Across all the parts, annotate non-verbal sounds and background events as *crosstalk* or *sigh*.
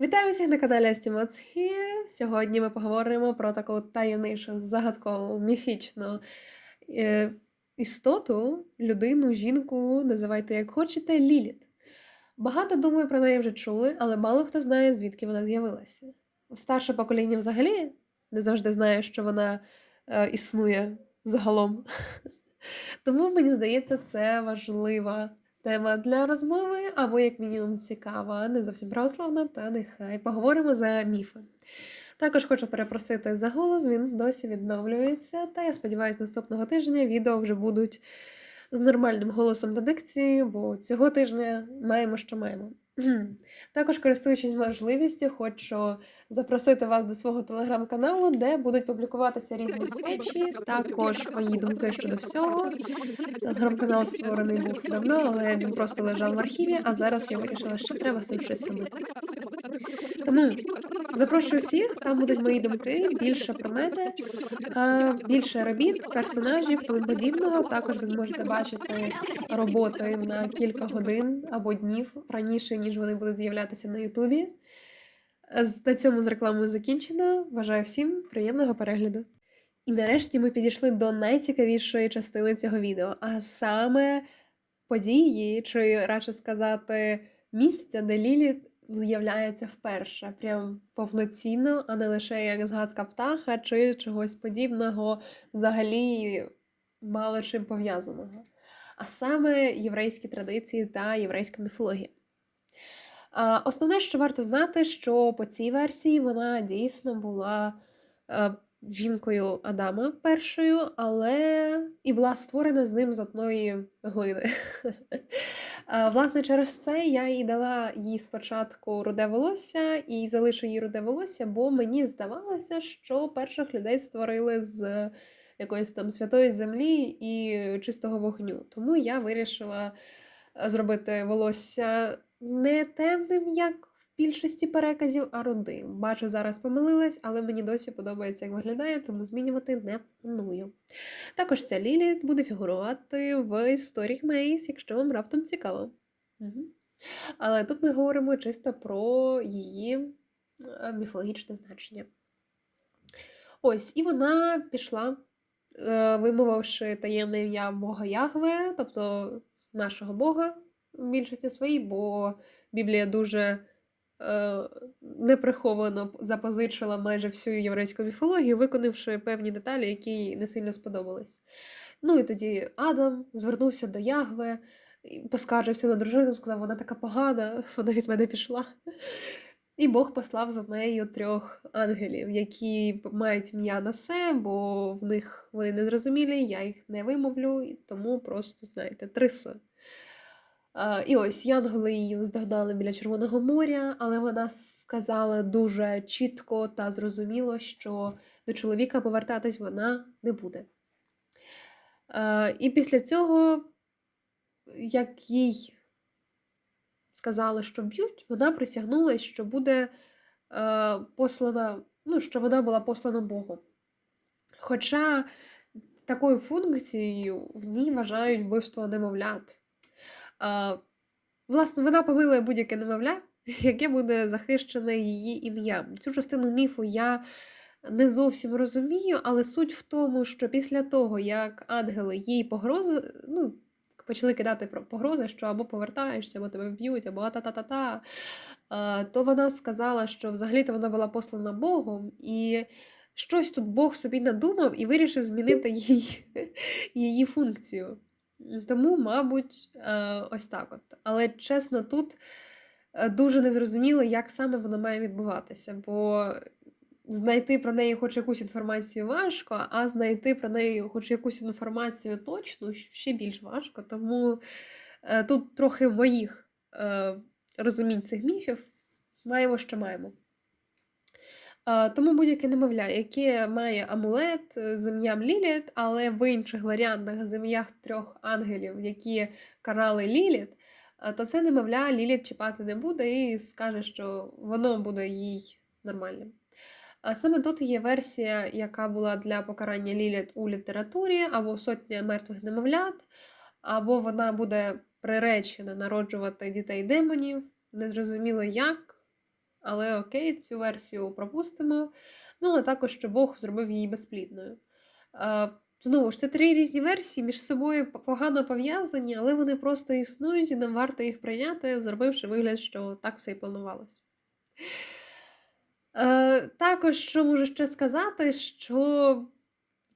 Вітаю всіх на каналі Астімоцхі. Сьогодні ми поговоримо про таку таємничу, загадкову, міфічну е, істоту, людину, жінку, називайте як хочете, Ліліт. Багато, думаю, про неї вже чули, але мало хто знає, звідки вона з'явилася. Старше покоління взагалі не завжди знає, що вона е, існує загалом. *laughs* Тому мені здається, це важлива тема для розмови, або, як мінімум, цікава, не зовсім православна, та нехай поговоримо за міфи. Також хочу перепросити за голос, він досі відновлюється, та я сподіваюся, наступного тижня відео вже будуть з нормальним голосом та дикцією, бо цього тижня маємо, що маємо. Також, користуючись можливістю, хочу запросити вас до свого телеграм-каналу, де будуть публікуватися різні скетчі, також мої думки щодо всього. Телеграм-канал створений був давно, але він просто лежав в архіві, а зараз я вирішила, що треба з цим щось робити. Тому запрошую всіх, там будуть мої думки, більше про мене, більше робіт, персонажів, тому подібного. Також ви зможете бачити роботи на кілька годин або днів раніше, ніж вони будуть з'являтися на Ютубі. На цьому з рекламою закінчено. Бажаю всім приємного перегляду. І нарешті ми підійшли до найцікавішої частини цього відео, а саме події, чи радше сказати, місця, де Лілі з'являється вперше, прям повноцінно, а не лише як згадка птаха чи чогось подібного, взагалі мало чим пов'язаного. А саме єврейські традиції та єврейська міфологія. Основне, що варто знати, що по цій версії вона дійсно була е, жінкою Адама першою, але і була створена з ним з одної глини. *laughs* А, Власне, через це я їй дала їй спочатку руде волосся і залишу їй руде волосся, бо мені здавалося, що перших людей створили з якоїсь там святої землі і чистого вогню. Тому я вирішила е, зробити волосся не темним, як більшості переказів, а рудим. Бачу, зараз помилилась, але мені досі подобається, як виглядає, тому змінювати не планую. Також ця Лілі буде фігурувати в історії Мейс, якщо вам раптом цікаво. Угу. Але тут ми говоримо чисто про її е, міфологічне значення. Ось, і вона пішла, е, вимовивши таємне ім'я Бога Ягве, тобто нашого Бога в більшості своїй, бо Біблія дуже неприховано запозичила майже всю єврейську міфологію, виконавши певні деталі, які їй не сильно сподобались. Ну і тоді Адам звернувся до Ягве, поскаржився на дружину, сказав, вона така погана, *laughs* вона від мене пішла. І Бог послав за нею трьох ангелів, які мають ім'я на се, бо в них вони не зрозумілі, я їх не вимовлю, тому просто, знаєте, три с. І ось янголи її наздогнали біля Червоного моря, але вона сказала дуже чітко та зрозуміло, що до чоловіка повертатись вона не буде. І після цього, як їй сказали, що б'ють, вона присягнула, що буде послана, ну, що вона була послана Богом. Хоча такою функцією в ній вважають вбивство немовлят. Власне, вона помилує будь-яке немовля, *laughs* яке буде захищене її ім'ям. Цю частину міфу я не зовсім розумію, але суть в тому, що після того, як ангели їй погрози, ну, почали кидати погрози, що або повертаєшся, або тебе вб'ють, або та-та-та-та, то вона сказала, що взагалі-то вона була послана Богом, і щось тут Бог собі надумав і вирішив змінити її, *laughs* її функцію. Тому, мабуть, е, ось так от. Але чесно, тут е, дуже незрозуміло, як саме воно має відбуватися, бо знайти про неї хоч якусь інформацію важко, а знайти про неї хоч якусь інформацію точну ще більш важко. Тому е, тут трохи моїх розумінь цих міфів маємо, що маємо. Тому будь-яке немовля, яке має амулет з ім'ям Ліліт, але в інших варіантах з ім'ях трьох ангелів, які карали Ліліт, то це немовля Ліліт чіпати не буде і скаже, що воно буде їй нормальним. А саме тут є версія, яка була для покарання Ліліт у літературі, або сотня мертвих немовлят, або вона буде приречена народжувати дітей демонів, незрозуміло як Але окей, цю версію пропустимо. Ну, а також, що Бог зробив її безплідною. Знову ж, це три різні версії, між собою погано пов'язані, але вони просто існують, і нам варто їх прийняти, зробивши вигляд, що так все і планувалось. Е, також, що можу ще сказати, що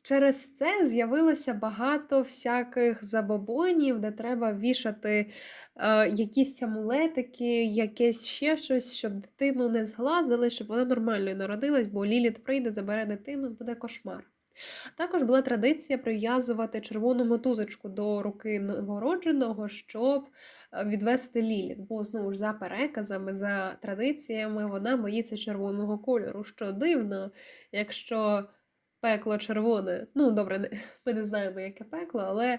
через це з'явилося багато всяких забобонів, де треба вішати е, якісь амулетики, якесь ще щось, щоб дитину не зглазили, щоб вона нормальною народилась, бо Ліліт прийде, забере дитину, буде кошмар. Також була традиція прив'язувати червону мотузочку до руки новородженого, щоб е, відвести Ліліт. Бо знову ж за переказами, за традиціями, вона боїться червоного кольору. Що дивно, якщо пекло червоне. Ну, добре, *laughs* ми не знаємо, яке пекло, але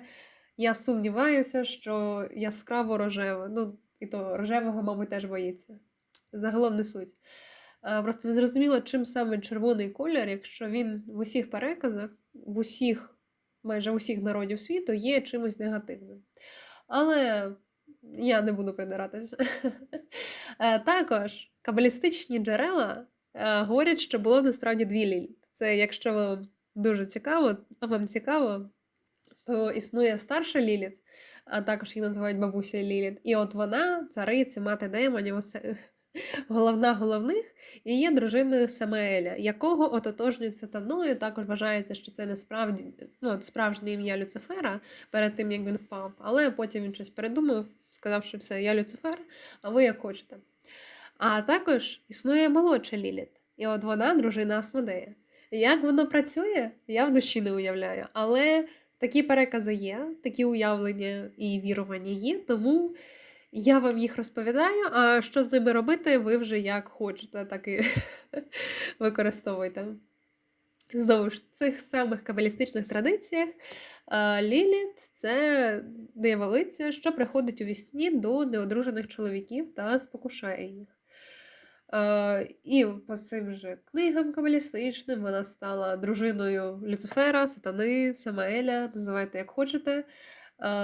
я сумніваюся, що яскраво рожеве. Ну, і то рожевого, мабуть, теж боїться. Загалом не суть. Просто не зрозуміло, чим саме червоний колір, якщо він в усіх переказах, в усіх, майже в усіх народів світу є чимось негативним. Але я не буду придиратися. *laughs* Е, Також кабалістичні джерела е, говорять, що було насправді дві ліліт. Це якщо вам дуже цікаво, а вам цікаво, то існує старша Ліліт, а також її називають бабуся Ліліт. І от вона, цариця, мати демонів, *laughs* головна головних, і є дружиною Самаеля, якого ототожнюють сатаною. Також вважається, що це не справді ну, справжнє ім'я Люцифера перед тим, як він впав. Але потім він щось передумав, сказав, що все, я Люцифер, а ви як хочете. А також існує молодша Ліліт, і от вона дружина Асмодея. Як воно працює, я в душі не уявляю. Але такі перекази є, такі уявлення і вірування є, тому я вам їх розповідаю. А що з ними робити, ви вже як хочете, так і *laughs* використовуйте. Знову ж, в цих самих кабалістичних традиціях е, Ліліт це дияволиця, що приходить у вісні до неодружених чоловіків та спокушає їх. Е, і по цим же книгам кабалістичним вона стала дружиною Люцифера, Сатани, Самаеля, називайте як хочете, е,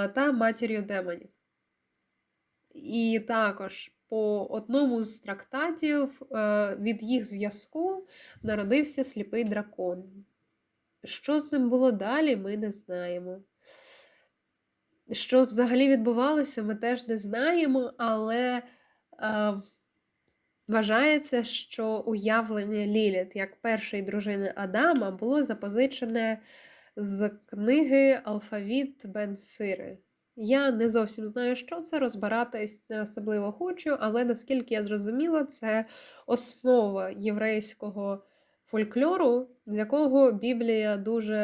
та матір'ю демонів. І також по одному з трактатів е, від їх зв'язку народився сліпий дракон. Що з ним було далі, ми не знаємо. Що взагалі відбувалося, ми теж не знаємо, але вважається, що уявлення Ліліт як першої дружини Адама було запозичене з книги Алфавіт Бен Сири. Я не зовсім знаю, що це, розбиратись не особливо хочу, але наскільки я зрозуміла, це основа єврейського фольклору, з якого Біблія дуже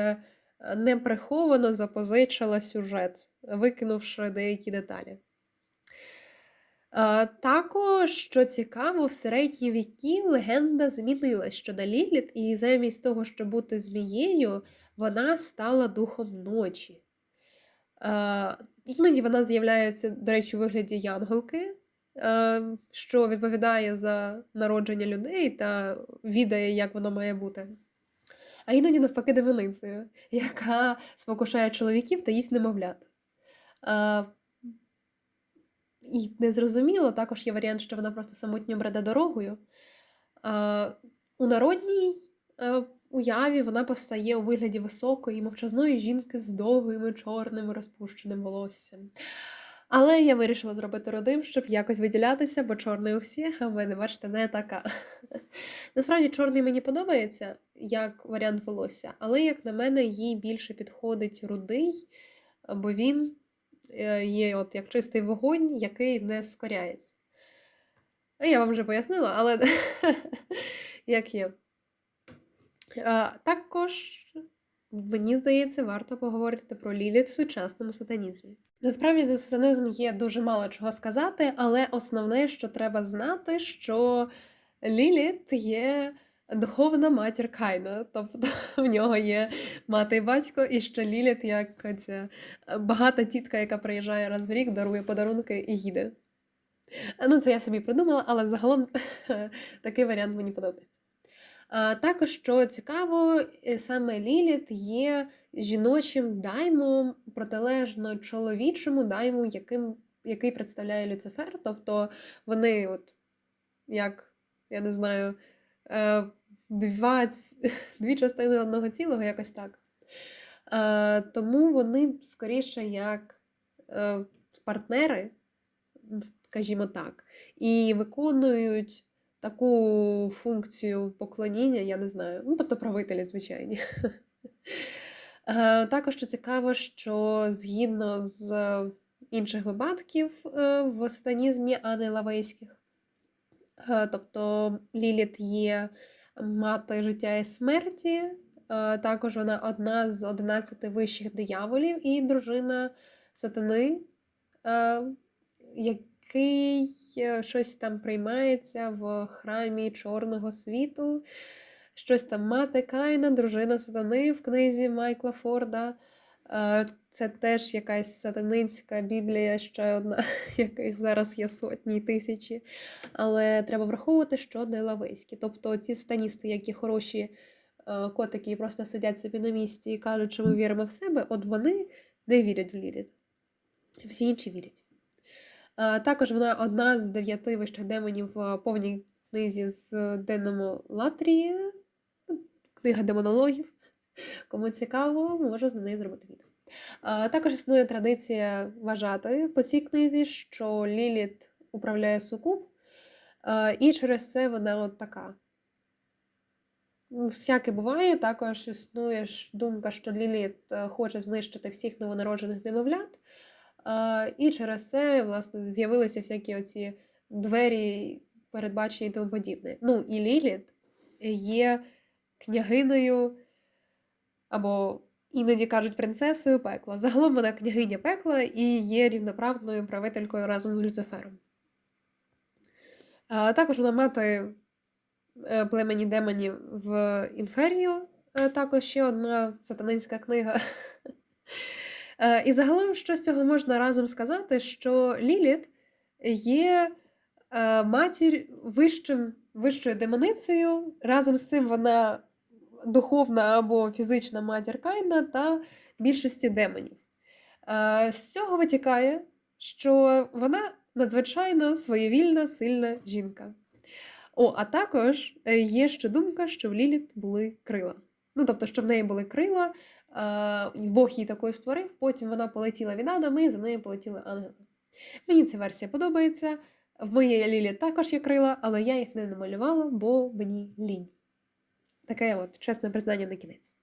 е, неприховано запозичила сюжет, викинувши деякі деталі. Е, Також, що цікаво, в середні віки легенда змінилась щодо Ліліт, і замість того, щоб бути змією, вона стала духом ночі. Е, Іноді вона з'являється, до речі, у вигляді янголки, е, що відповідає за народження людей та відає, як воно має бути. А іноді навпаки дивиницею, яка спокушає чоловіків та їсть немовлят. І незрозуміло, також є варіант, що вона просто самотньо бреде дорогою. У народній е, уяві вона постає у вигляді високої, мовчазної жінки з довгим чорним розпущеним волоссям. Але я вирішила зробити родим, щоб якось виділятися, бо чорний у всіх, а мене, бачите, не така. *laughs* Насправді, чорний мені подобається як варіант волосся, але, як на мене, їй більше підходить рудий, бо він є от як чистий вогонь, який не скоряється. Я вам вже пояснила, але *laughs* як є. Також, мені здається, варто поговорити про Ліліт в сучасному сатанізмі. Насправді за сатанизм є дуже мало чого сказати, але основне, що треба знати, що Ліліт є духовна матір Кайна. Тобто *laughs* в нього є мати і батько, і що Ліліт як ця багата тітка, яка приїжджає раз в рік, дарує подарунки і їде. Ну, це я собі придумала, але загалом *laughs* такий варіант мені подобається. А, Також, що цікаво, е, саме Ліліт є жіночим даймом протилежно чоловічому дайму, яким, який представляє Люцифер. Тобто вони, от, як я не знаю, е, два, *laughs* дві частини одного цілого, якось так. Е, тому вони скоріше як е, партнери, скажімо так, і виконують таку функцію поклоніння, я не знаю, ну, тобто правителі, звичайні. *laughs* Е, Також що цікаво, що згідно з е, інших випадків е, в сатанізмі, а не лавейських, тобто Ліліт є мати життя і смерті, е, також вона одна з 11 вищих дияволів і дружина сатани, е, який е, щось там приймається в храмі Чорного світу. Щось там мати Каїна, дружина сатани в книзі Майкла Форда. Е, Це теж якась сатанинська біблія, ще одна, *laughs* яких зараз є сотні й тисячі. Але треба враховувати, що не лавейські. Тобто ті сатаністи, які хороші е, котики і просто сидять собі на місці і кажуть, що ми віримо в себе, от вони не вірять в Ліліт. Всі інші вірять. Е, Також вона одна з дев'яти вищих демонів в повній книзі з Деномолатрії, ну, книга демонологів. Кому цікаво, можу з неї зробити відео. А, Також існує традиція вважати по цій книзі, що Ліліт управляє сукуб, і через це вона от така. Ну, Всяке буває, також існує думка, що Ліліт е, хоче знищити всіх новонароджених немовлят. І через це, власне, з'явилися всякі оці двері, передбачені і тому подібне. Ну, і Ліліт є княгиною або іноді кажуть принцесою пекла. Загалом вона княгиня пекла і є рівноправною правителькою разом з Люцифером. Також вона мати е, племені демонів в Інферію, е, також ще одна сатанинська книга. *laughs* Е, І загалом, що з цього можна разом сказати, що Ліліт є матір вищим, вищою демоницею. Разом з цим вона духовна або фізична матір Каїна та більшості демонів. Е, З цього витікає, що вона надзвичайно своєвільна, сильна жінка. О, а також е, є ще думка, що в Ліліт були крила. Ну, тобто, що в неї були крила, е, Бог її такою створив, потім вона полетіла від Адама і за нею полетіли ангели. Мені ця версія подобається. В моєї Лілі також є крила, але я їх не намалювала, бо мені лінь. Таке от чесне признання на кінець.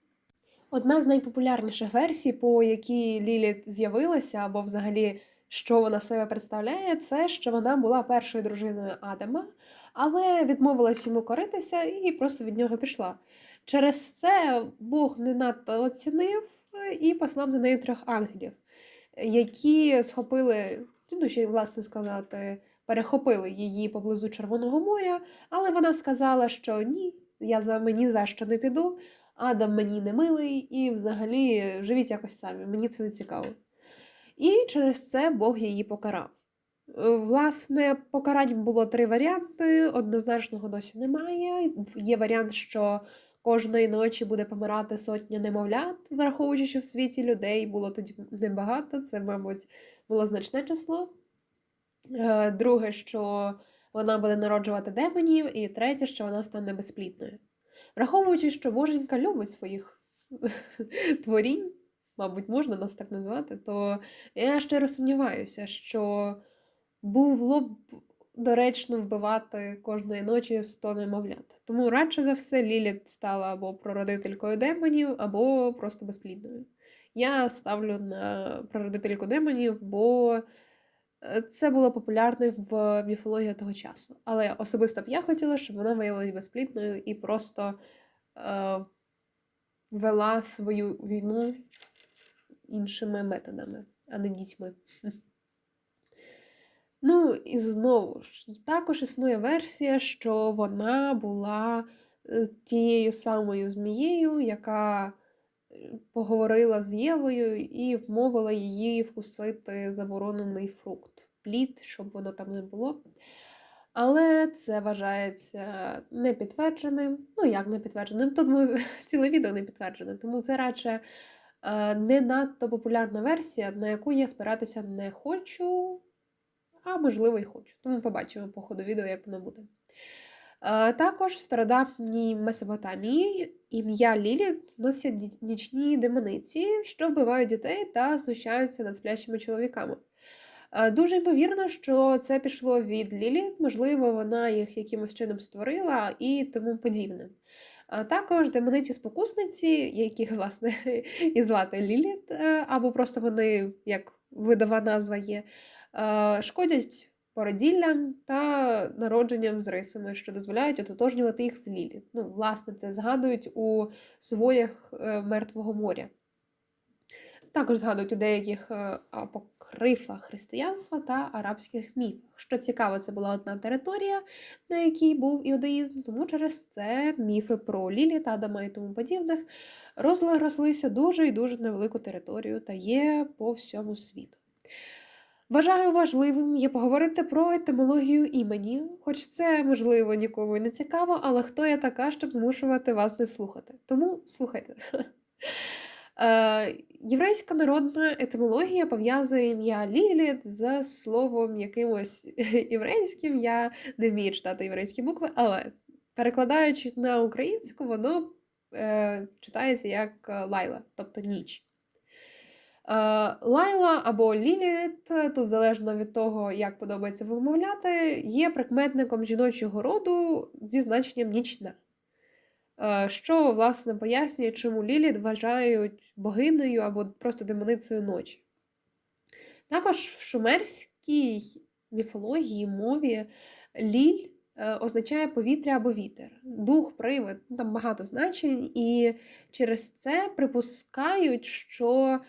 Одна з найпопулярніших версій, по якій Ліліт з'явилася, або взагалі що вона себе представляє, це що вона була першою дружиною Адама, але відмовилась йому коритися і просто від нього пішла. Через це Бог не надто оцінив і послав за нею трьох ангелів, які схопили, ну ще власне сказати, перехопили її поблизу Червоного моря, але вона сказала, що ні, я з вами ні за що не піду. Адам мені не милий, і взагалі живіть якось самі, мені це не цікаво. І через це Бог її покарав. Е, Власне, покарань було три варіанти. Однозначного досі немає. Є варіант, що кожної ночі буде помирати сотня немовлят, враховуючи, що в світі людей було тоді небагато, це, мабуть, було значне число. Е, Друге, що вона буде народжувати демонів, і третє, що вона стане безплідною. Враховуючи, що Боженька любить своїх *laughs* творінь, мабуть, можна нас так назвати, то я щиро сумніваюся, що було б доречно вбивати кожної ночі 100 немовлят. Тому радше за все Ліліт стала або прародителькою демонів, або просто безплідною. Я ставлю на прародительку демонів, бо це було популярне в міфології того часу. Але особисто б я хотіла, щоб вона виявилася безплідною і просто е, вела свою війну іншими методами, а не дітьми. *laughs* Ну, і знову ж, також існує версія, що вона була е, тією самою змією, яка е, поговорила з Євою і вмовила її вкусити заборонений фрукт, плід, щоб воно там не було. Але це вважається непідтвердженим. Ну, як не підтвердженим? Тут ми *laughs* ціле відео не підтверджене, тому це радше е, не надто популярна версія, на яку я спиратися не хочу, а можливо і хочу. Тому побачимо по ходу відео, як воно буде. Е, Також в стародавній Месопотамії ім'я Ліліт носять нічні демониці, що вбивають дітей та знущаються над сплячими чоловіками. Е, Дуже ймовірно, що це пішло від Ліліт, можливо, вона їх якимось чином створила і тому подібне. Також демониці-спокусниці, яких, *laughs* власне, і звати Ліліт, е, або просто вони, як видова назва є, е, шкодять породіллям та народженням з рисами, що дозволяють ототожнювати їх з Ліліт. Ну, власне, це згадують у своях е, Мертвого моря. Також згадують у деяких апокрифах християнства та арабських міфах. Що цікаво, це була одна територія, на якій був іудаїзм, тому через це міфи про Лілі та Адама і тому подібних розрослися дуже і дуже на велику територію та є по всьому світу. Вважаю важливим є поговорити про етимологію імені, хоч це, можливо, нікому і не цікаво, але хто я така, щоб змушувати вас не слухати. Тому слухайте. Єврейська народна етимологія пов'язує ім'я Ліліт з словом якимось єврейським. *laughs* Я не вмію читати єврейські букви, але перекладаючи на українську, воно е, читається як е, лайла, тобто ніч. Е, Лайла або Ліліт, тут залежно від того, як подобається вимовляти, є прикметником жіночого роду зі значенням нічна. Е, Що, власне, пояснює, чому Ліліт вважають богинею або просто демоницею ночі. Також в шумерській міфології, мові Ліль е, означає повітря або вітер, дух, привид, ну, там багато значень, і через це припускають, що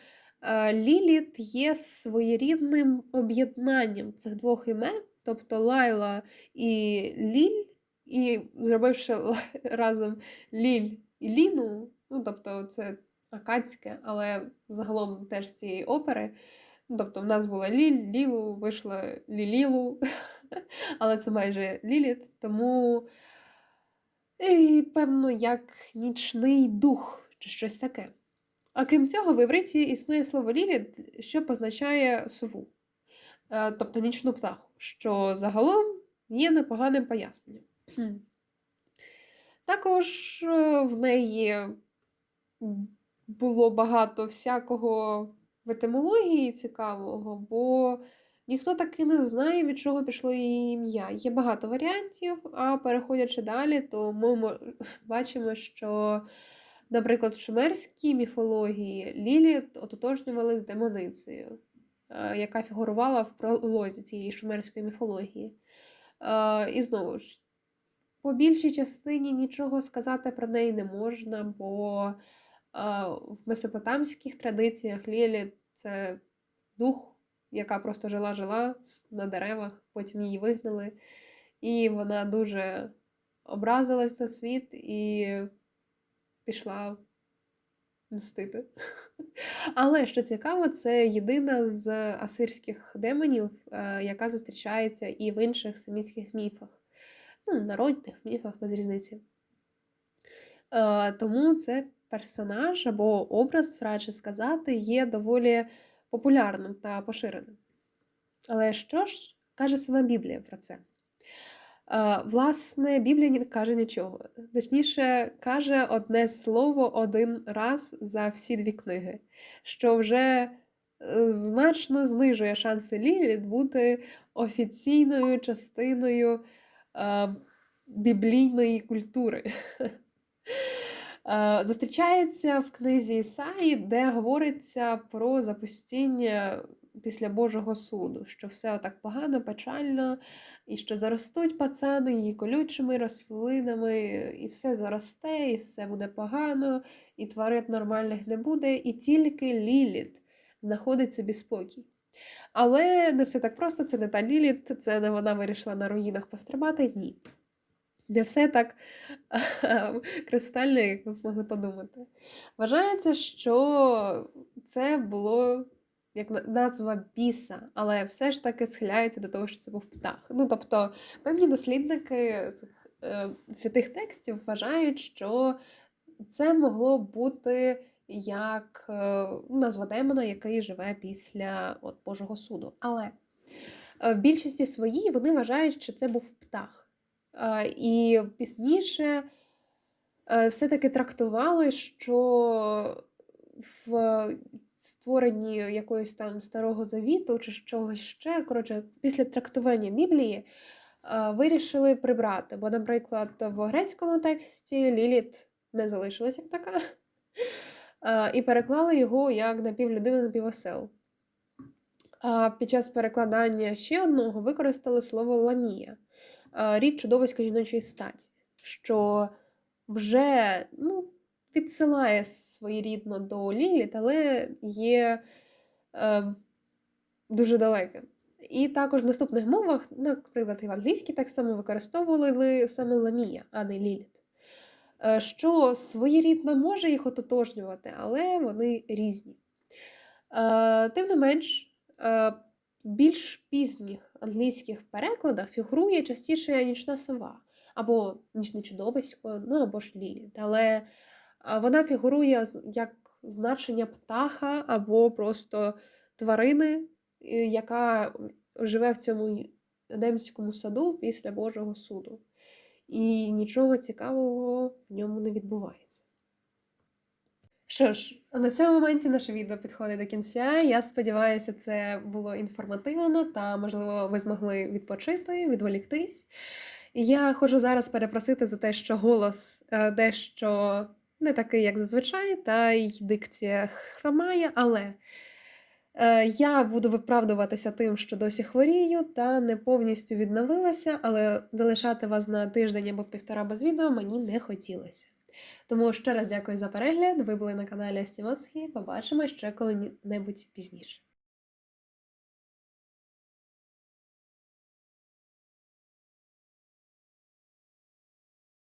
е, Ліліт є своєрідним об'єднанням цих двох імен, тобто Лайла і Ліль, і зробивши *laughs* разом Ліль і Ліну, ну тобто це акадське, але загалом теж з цієї опери. Ну, тобто в нас була Ліль, Лілу, вийшла Лілілу, *laughs* але це майже Ліліт, тому і, певно, як нічний дух чи щось таке. А крім цього, в івриті існує слово Ліліт, що позначає сову, е, тобто нічну птаху, що загалом є непоганим поясненням. Також е, в неї було багато всякого в етимології цікавого, бо ніхто таки не знає, від чого пішло її ім'я. Є багато варіантів, а переходячи далі, то ми *laughs* бачимо, що, наприклад, в шумерській міфології Ліліт ототожнювали з демоницею, е, яка фігурувала в пролозі цієї шумерської міфології. Е, І знову ж, по більшій частині нічого сказати про неї не можна, бо е, в месопотамських традиціях Лілі це дух, яка просто жила-жила на деревах, потім її вигнали, і вона дуже образилась на світ і пішла мстити. *laughs* Але що цікаво, це єдина з асирських демонів, е, яка зустрічається і в інших семітських міфах. Ну, народних міфах без різниці. Е, Тому це персонаж або образ, радше сказати, є доволі популярним та поширеним. Але що ж каже сама Біблія про це? Е, Власне, Біблія не каже нічого. Точніше, каже одне слово один раз за всі дві книги, що вже е, значно знижує шанси Ліліт бути офіційною частиною біблійної культури. Е, Зустрічається в книзі Ісаї, де говориться про запустіння після Божого суду, що все отак погано, печально, і що заростуть пацани її колючими рослинами, і все заросте, і все буде погано, і тварин нормальних не буде, і тільки Ліліт знаходить собі спокій. Але не все так просто, це не та Ліліт, це не вона вирішила на руїнах пострибати. Ні. Не все так кристально, як ви могли подумати. Вважається, що це було як назва біса, але все ж таки схиляється до того, що це був птах. Ну, тобто, певні дослідники цих е, святих текстів вважають, що це могло бути як е, назва демона, який живе після от, Божого суду. Але е, в більшості своїй вони вважають, що це був птах. І пізніше е, все-таки трактували, що в створенні якоїсь там старого завіту чи чогось ще, коротше, після трактування Біблії е, вирішили прибрати. Бо, наприклад, в грецькому тексті Ліліт не залишилась як така, е, і переклали його як напівлюдина, напівосел. А під час перекладання ще одного використали слово ламія, е, рід чудовиська жіночої статі, що вже ну, відсилає своєрідно до Ліліт, але є е, дуже далеким. І також в наступних мовах, наприклад, і в англійській так само використовували саме ламія, а не Ліліт. Е, Що своєрідно може їх ототожнювати, але вони різні. Е, Тим не менш, е, більш пізніх англійських перекладах фігурує частіше нічна сова, або нічне чудовисько, ну або ж Ліліт. Але вона фігурує як значення птаха або просто тварини, яка живе в цьому Едемському саду після Божого суду. І нічого цікавого в ньому не відбувається. Що ж, на цьому моменті наше відео підходить до кінця. Я сподіваюся, це було інформативно та, можливо, ви змогли відпочити, відволіктись. Я хочу зараз перепросити за те, що голос е, дещо не такий, як зазвичай, та й дикція хромає, але я буду виправдуватися тим, що досі хворію та не повністю відновилася, але залишати вас на тиждень або півтора без відео мені не хотілося. Тому ще раз дякую за перегляд. Ви були на каналі Астімосхі. Побачимо ще коли-небудь пізніше.